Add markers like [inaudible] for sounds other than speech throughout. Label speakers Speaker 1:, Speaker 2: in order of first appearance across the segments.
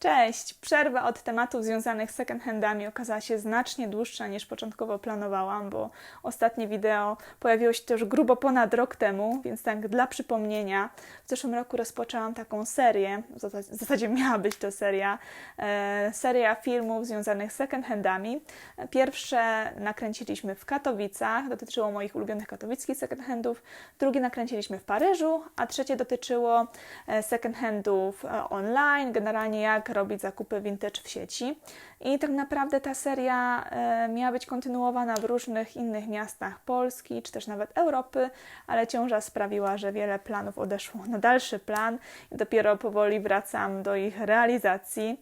Speaker 1: Cześć! Przerwa od tematów związanych z second handami okazała się znacznie dłuższa niż początkowo planowałam, bo ostatnie wideo pojawiło się też grubo ponad rok temu, więc tak dla przypomnienia, w zeszłym roku rozpoczęłam taką serię, w zas- w zasadzie miała być to seria, e, seria filmów związanych z second handami. Pierwsze nakręciliśmy w Katowicach, dotyczyło moich ulubionych katowickich second handów, drugie nakręciliśmy w Paryżu, a trzecie dotyczyło e, second handów e, online, generalnie jak robić zakupy vintage w sieci. I tak naprawdę ta seria e, miała być kontynuowana w różnych innych miastach Polski, czy też nawet Europy, ale ciąża sprawiła, że wiele planów odeszło na dalszy plan i dopiero powoli wracam do ich realizacji.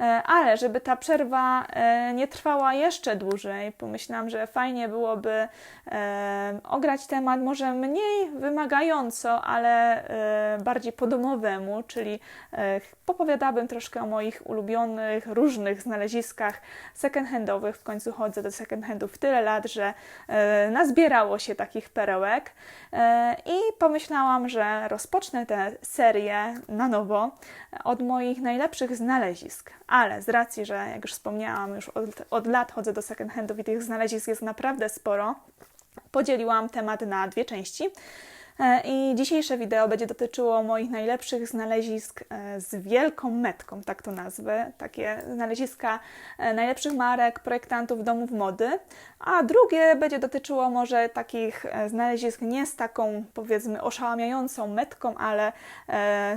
Speaker 1: E, Ale żeby ta przerwa e, nie trwała jeszcze dłużej, pomyślałam, że fajnie byłoby e, ograć temat może mniej wymagająco, ale bardziej po domowemu, czyli popowiadałabym troszkę o moich ulubionych, różnych znaleziskach second-handowych. W końcu chodzę do second-handów tyle lat, że nazbierało się takich perełek i pomyślałam, że rozpocznę tę serię na nowo od moich najlepszych znalezisk. Ale z racji, że jak już wspomniałam, już od, od lat chodzę do second-handów i tych znalezisk jest naprawdę sporo, podzieliłam temat na dwie części. E, I dzisiejsze wideo będzie dotyczyło moich najlepszych znalezisk e, z wielką metką, tak to nazwę. Takie znaleziska e, najlepszych marek, projektantów domów mody. A drugie będzie dotyczyło może takich znalezisk nie z taką powiedzmy oszałamiającą metką, ale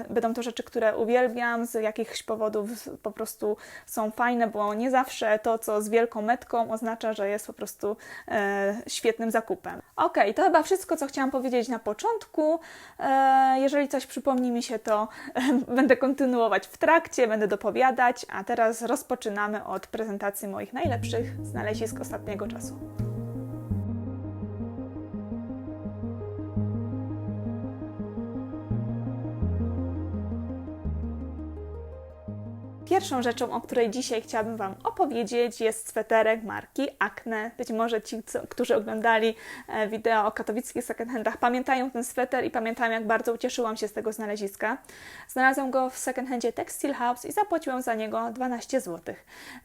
Speaker 1: będą to rzeczy, które uwielbiam, z jakichś powodów po prostu są fajne, bo nie zawsze to, co z wielką metką oznacza, że jest po prostu świetnym zakupem. Ok, to chyba wszystko, co chciałam powiedzieć na początku. E, jeżeli coś przypomni mi się, to [laughs] będę kontynuować w trakcie, będę dopowiadać, a teraz rozpoczynamy od prezentacji moich najlepszych znalezisk ostatniego czasu. Pierwszą rzeczą, o której dzisiaj chciałabym Wam opowiedzieć, jest sweterek marki Acne. Być może ci, co, którzy oglądali e, wideo o katowickich secondhandach, pamiętają ten sweter i pamiętają, jak bardzo ucieszyłam się z tego znaleziska. Znalazłam go w secondhandzie Textile House i zapłaciłam za niego 12 zł.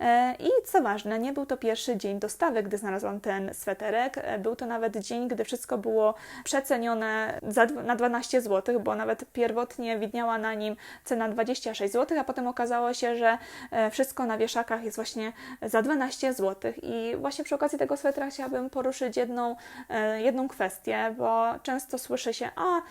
Speaker 1: E, I co ważne, nie był to pierwszy dzień dostawy, gdy znalazłam ten sweterek. E, Był to nawet dzień, gdy wszystko było przecenione za, na 12 zł, bo nawet pierwotnie widniała na nim cena 26 zł, a potem okazało się, że e, wszystko na wieszakach jest właśnie za 12 zł. I właśnie przy okazji tego swetra chciałabym poruszyć jedną, e, jedną kwestię, bo często słyszy się, a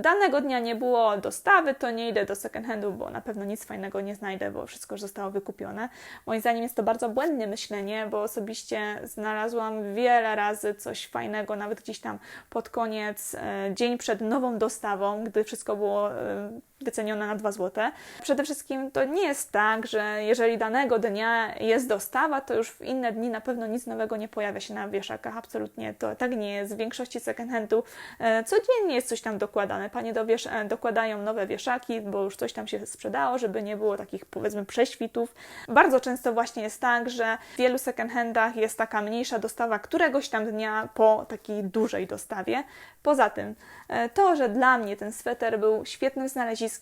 Speaker 1: danego dnia nie było dostawy, to nie idę do second handu, bo na pewno nic fajnego nie znajdę, bo wszystko już zostało wykupione. Moim zdaniem jest to bardzo błędne myślenie, bo osobiście znalazłam wiele razy coś fajnego, nawet gdzieś tam pod koniec, e, dzień przed nową dostawą, gdy wszystko było wycenione na 2 zł. Przede wszystkim to nie jest tak, że jeżeli danego dnia jest dostawa, to już w inne dni na pewno nic nowego nie pojawia się na wieszakach. Absolutnie to tak nie jest. W większości second handu e, codziennie jest coś tam dokładane. Panie do wiesz- e, dokładają nowe wieszaki, bo już coś tam się sprzedało, żeby nie było takich powiedzmy prześwitów. Bardzo często właśnie jest tak, że w wielu second handach jest taka mniejsza dostawa któregoś tam dnia po takiej dużej dostawie. Poza tym, e, to, że dla mnie ten sweter był świetnym znaleziskiem,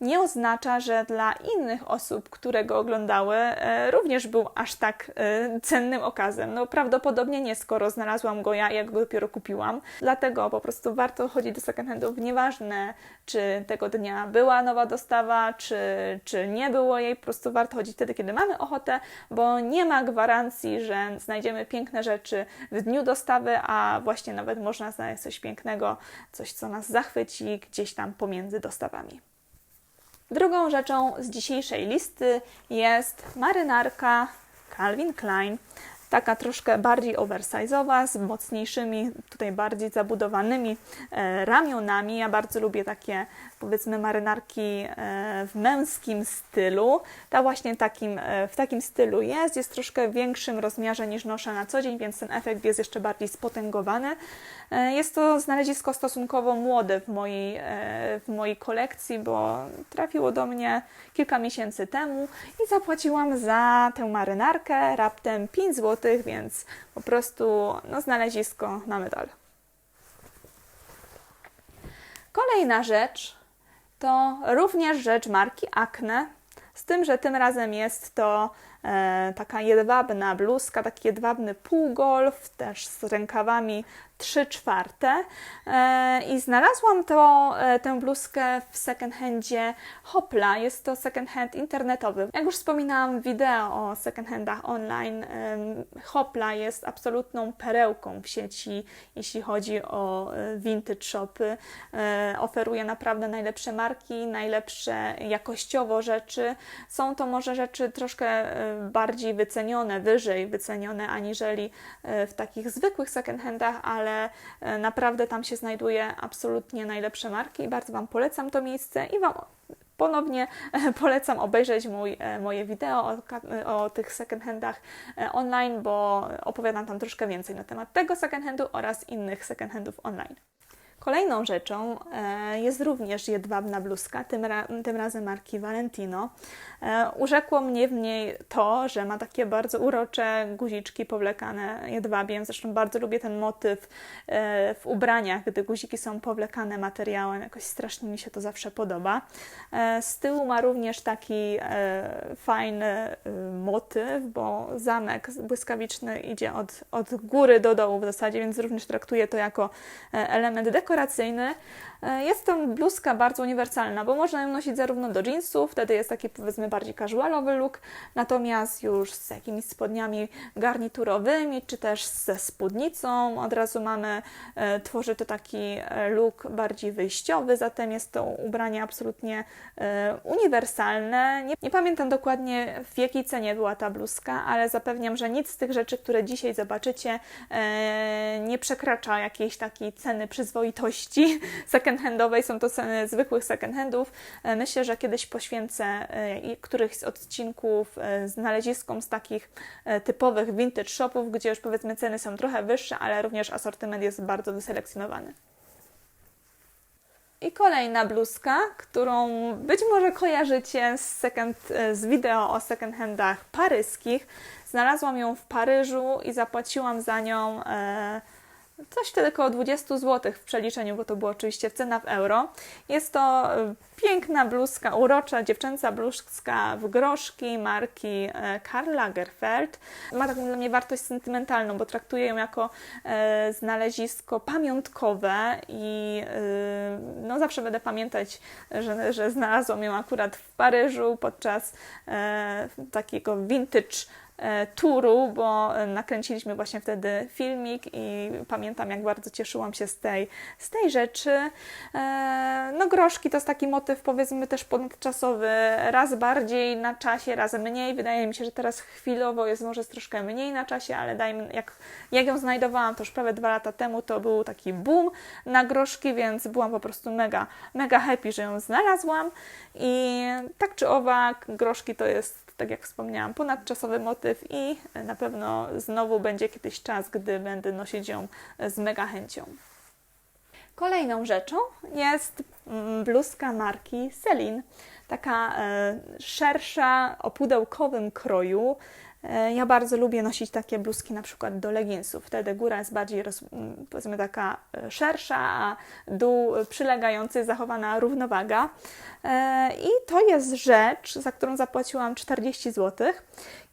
Speaker 1: nie oznacza, że dla innych osób, które go oglądały, e, również był aż tak e, cennym okazem. No prawdopodobnie nie, skoro znalazłam go ja, jak go dopiero kupiłam. Dlatego po prostu warto chodzić do second handów, nieważne czy tego dnia była nowa dostawa, czy, czy nie było jej, po prostu warto chodzić wtedy, kiedy mamy ochotę, bo nie ma gwarancji, że znajdziemy piękne rzeczy w dniu dostawy, a właśnie nawet można znaleźć coś pięknego, coś, co nas zachwyci gdzieś tam pomiędzy dostawami. Drugą rzeczą z dzisiejszej listy jest marynarka Calvin Klein. Taka troszkę bardziej oversize'owa, z mocniejszymi, tutaj bardziej zabudowanymi e, ramionami. Ja bardzo lubię takie, powiedzmy, marynarki e, w męskim stylu. Ta właśnie takim, e, w takim stylu jest. Jest troszkę w większym rozmiarze niż noszę na co dzień, więc ten efekt jest jeszcze bardziej spotęgowany. Jest to znalezisko stosunkowo młode w mojej, w mojej kolekcji, bo trafiło do mnie kilka miesięcy temu i zapłaciłam za tę marynarkę raptem 5 zł, więc po prostu no, znalezisko na medal. Kolejna rzecz to również rzecz marki Acne. Z tym, że tym razem jest to taka jedwabna bluzka, taki jedwabny półgolf, też z rękawami 3 czwarte. E, I znalazłam to, e, tę bluzkę w second handzie Hopla. Jest to second hand internetowy. Jak już wspominałam w wideo o second handach online, Hopla jest absolutną perełką w sieci, jeśli chodzi o e, vintage shopy. E, Oferuje naprawdę najlepsze marki, najlepsze jakościowo rzeczy. Są to może rzeczy troszkę e, bardziej wycenione, wyżej wycenione aniżeli e, w takich zwykłych second handach, ale e, naprawdę tam się znajduje absolutnie najlepsze marki i bardzo Wam polecam to miejsce i Wam ponownie e, polecam obejrzeć mój, moje wideo o, o tych second handach e, online, bo opowiadam tam troszkę więcej na temat tego second handu oraz innych second handów online. Kolejną rzeczą e, jest również jedwabna bluzka, tym, ra, tym razem marki Valentino. E, Urzekło mnie w niej to, że ma takie bardzo urocze guziczki powlekane jedwabiem. Zresztą bardzo lubię ten motyw e, w ubraniach, gdy guziki są powlekane materiałem. Jakoś strasznie mi się to zawsze podoba. Z tyłu ma również taki fajny motyw, bo zamek błyskawiczny idzie od, od góry do dołu w zasadzie, więc również traktuję to jako element dekoracyjny. E, Jest to bluzka bardzo uniwersalna, bo można ją nosić zarówno do jeansów, wtedy jest taki powiedzmy bardziej casualowy look, natomiast już z jakimiś spodniami garniturowymi, czy też ze spódnicą od razu mamy, e, tworzy to taki e, look bardziej wyjściowy, zatem jest to ubranie absolutnie e, uniwersalne. Nie, nie pamiętam dokładnie w jakiej cenie była ta bluzka, ale zapewniam, że nic z tych rzeczy, które dzisiaj zobaczycie, e, nie przekracza jakiejś takiej ceny przyzwoitości [laughs] second-handowej. Są to ceny zwykłych second-handów. E, Myślę, że kiedyś poświęcę e, którychś z odcinków e, znaleziskom z takich typowych vintage shopów, gdzie już powiedzmy ceny są trochę wyższe, ale również asortyment jest bardzo wyselekcjonowany. I kolejna bluzka, którą być może kojarzycie z, second, z wideo o second handach paryskich. Znalazłam ją w Paryżu i zapłaciłam za nią e, coś wtedy około 20 zł w przeliczeniu, bo to było oczywiście cena w euro. Jest to e, piękna bluzka, urocza dziewczęca bluzka w groszki marki e, Karl Lagerfeld. Ma taką dla mnie wartość sentymentalną, bo traktuję ją jako e, znalezisko pamiątkowe i no zawsze będę pamiętać, że, że znalazłam ją akurat w Paryżu podczas takiego vintage turu, bo e, nakręciliśmy właśnie wtedy filmik i pamiętam, jak bardzo cieszyłam się z tej, z tej rzeczy. E, No groszki to jest taki motyw powiedzmy też ponadczasowy, raz bardziej na czasie, raz mniej. Wydaje mi się, że teraz chwilowo jest może troszkę mniej na czasie, ale dajmy, jak, jak ją znajdowałam to już prawie dwa lata temu, to był taki boom na groszki, więc byłam po prostu mega, mega happy, że ją znalazłam i tak czy owak groszki to jest tak jak wspomniałam, ponadczasowy motyw i na pewno znowu będzie kiedyś czas, gdy będę nosić ją z mega chęcią. Kolejną rzeczą jest mm, bluzka marki Celine. Taka e, szersza, o pudełkowym kroju. E, ja bardzo lubię nosić takie bluzki na przykład do leginsów. Wtedy góra jest bardziej, roz, powiedzmy, taka e, szersza, a dół przylegający, zachowana równowaga. E, I to jest rzecz, za którą zapłaciłam 40 zł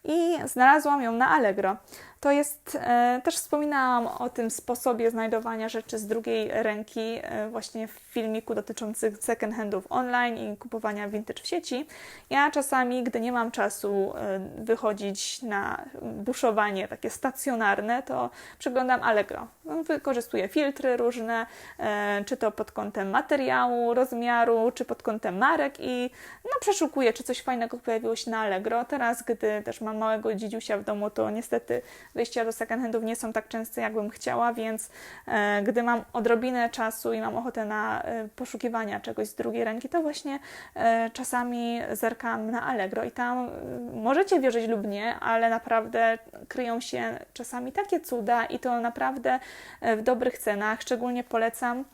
Speaker 1: i znalazłam ją na Allegro. To jest, e, też wspominałam o tym sposobie znajdowania rzeczy z drugiej ręki e, właśnie w filmiku dotyczących second handów online i kupowania vintage w sieci. Ja czasami, gdy nie mam czasu e, wychodzić na buszowanie takie stacjonarne, to przeglądam Allegro. No, Wykorzystuję filtry różne, czy to pod kątem materiału, rozmiaru, czy pod kątem marek i no, przeszukuję, czy coś fajnego pojawiło się na Allegro. Teraz, gdy też mam małego dzidziusia w domu, to niestety wyjścia do second handów nie są tak częste, jakbym chciała, więc e, gdy mam odrobinę czasu i mam ochotę na e, poszukiwania czegoś z drugiej ręki, to właśnie e, czasami zerkam na Allegro i tam możecie wierzyć lub nie, ale naprawdę kryją się czasami takie cuda i to naprawdę w dobrych cenach. Szczególnie polecam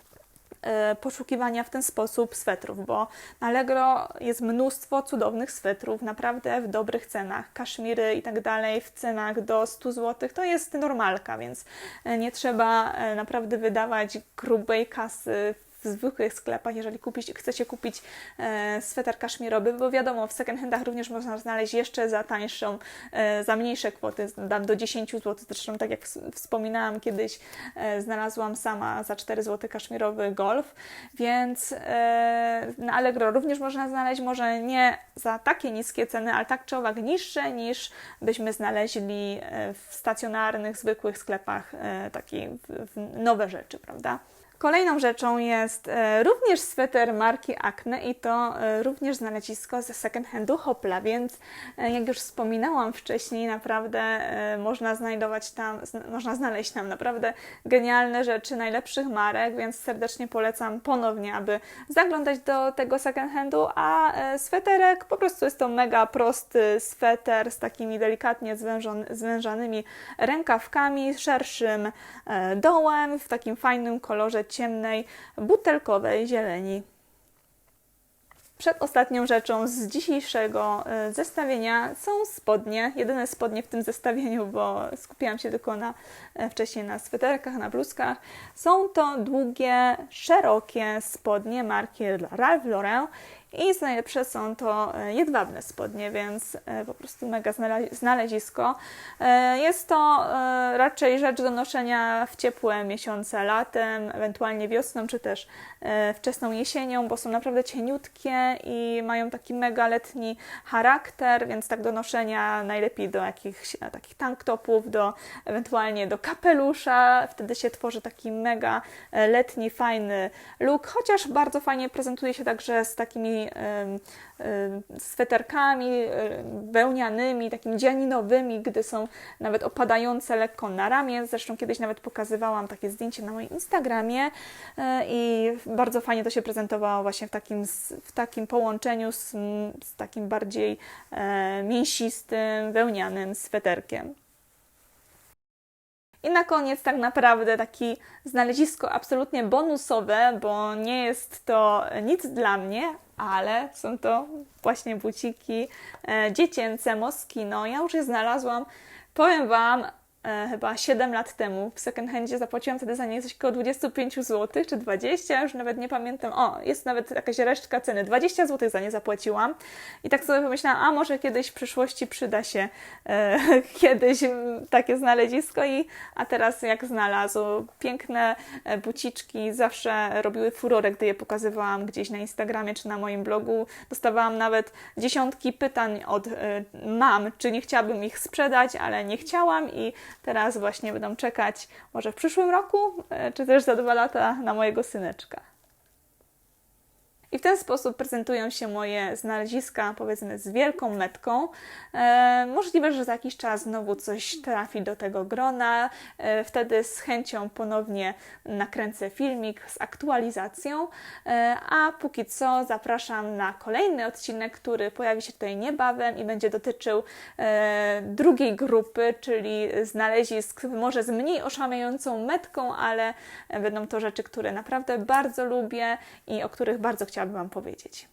Speaker 1: poszukiwania w ten sposób swetrów, bo na Allegro jest mnóstwo cudownych swetrów, naprawdę w dobrych cenach. Kaszmiry i tak dalej w cenach do 100 zł to jest normalka, więc e, nie trzeba e, naprawdę wydawać grubej kasy w zwykłych sklepach, jeżeli kupić, chcecie kupić e, sweter kaszmirowy, bo wiadomo, w second handach również można znaleźć jeszcze za tańszą, e, za mniejsze kwoty, dam do 10 zł, zresztą tak jak ws- wspominałam kiedyś, e, znalazłam sama za 4 zł kaszmirowy golf, więc e, na Allegro również można znaleźć, może nie za takie niskie ceny, ale tak czy owak niższe niż byśmy znaleźli e, w stacjonarnych, zwykłych sklepach e, takie nowe rzeczy, prawda? Kolejną rzeczą jest e, również sweter marki Acne i to e, również znalezisko ze second handu Hopla, więc e, jak już wspominałam wcześniej, naprawdę można znajdować tam, można znaleźć tam naprawdę genialne rzeczy najlepszych marek, więc serdecznie polecam ponownie, aby zaglądać do tego second handu, a sweterek po prostu jest to mega prosty sweter z takimi delikatnie zwężon, zwężanymi rękawkami, szerszym dołem, w takim fajnym kolorze ciemnej, butelkowej zieleni. Przedostatnią rzeczą z dzisiejszego e, zestawienia są spodnie. Jedyne spodnie w tym zestawieniu, bo skupiłam się tylko na, e, wcześniej na sweterkach, na bluzkach. Są to długie, szerokie spodnie marki Ralph Lauren i najlepsze są to e, jedwabne spodnie, więc e, po prostu mega znale- znalezisko. E, Jest to raczej rzecz do noszenia w ciepłe miesiące latem, ewentualnie wiosną, czy też wczesną jesienią, bo są naprawdę cieniutkie i mają taki mega letni charakter, więc tak do noszenia najlepiej do jakichś takich tank topów, do ewentualnie do kapelusza. Wtedy się tworzy taki mega letni, fajny look, chociaż bardzo fajnie prezentuje się także z takimi sweterkami wełnianymi, takimi dzianinowymi, gdy są nawet opadające lekko na ramię. Zresztą kiedyś nawet pokazywałam takie zdjęcie na moim Instagramie e, i bardzo fajnie to się prezentowało właśnie w takim, w takim połączeniu z, z takim bardziej e, mięsistym, wełnianym sweterkiem. I na koniec tak naprawdę taki znalezisko absolutnie bonusowe, bo nie jest to nic dla mnie, ale są to właśnie buciki e, dziecięce Moschino. Ja już je znalazłam, powiem Wam, e, chyba 7 lat temu w second handzie zapłaciłam wtedy za nie coś około 25 zł, czy 20, już nawet nie pamiętam. O, jest nawet jakaś resztka ceny, 20 zł za nie zapłaciłam. I tak sobie pomyślałam, a może kiedyś w przyszłości przyda się e, [laughs] kiedyś mm, takie znalezisko i a teraz jak znalazł. Piękne e, buciczki zawsze robiły furorę, gdy je pokazywałam gdzieś na Instagramie czy na moim blogu. Dostawałam nawet dziesiątki pytań od e, mam, czy nie chciałabym ich sprzedać, ale nie chciałam i teraz właśnie będą czekać może w przyszłym roku, e, czy też za dwa lata na mojego syneczka. I w ten sposób prezentują się moje znaleziska, powiedzmy, z wielką metką. E, możliwe, że za jakiś czas znowu coś trafi do tego grona. E, wtedy z chęcią ponownie nakręcę filmik z aktualizacją. E, a póki co zapraszam na kolejny odcinek, który pojawi się tutaj niebawem i będzie dotyczył e, drugiej grupy, czyli znalezisk może z mniej oszałamiającą metką, ale będą to rzeczy, które naprawdę bardzo lubię i o których bardzo chciałabym Wam powiedzieć.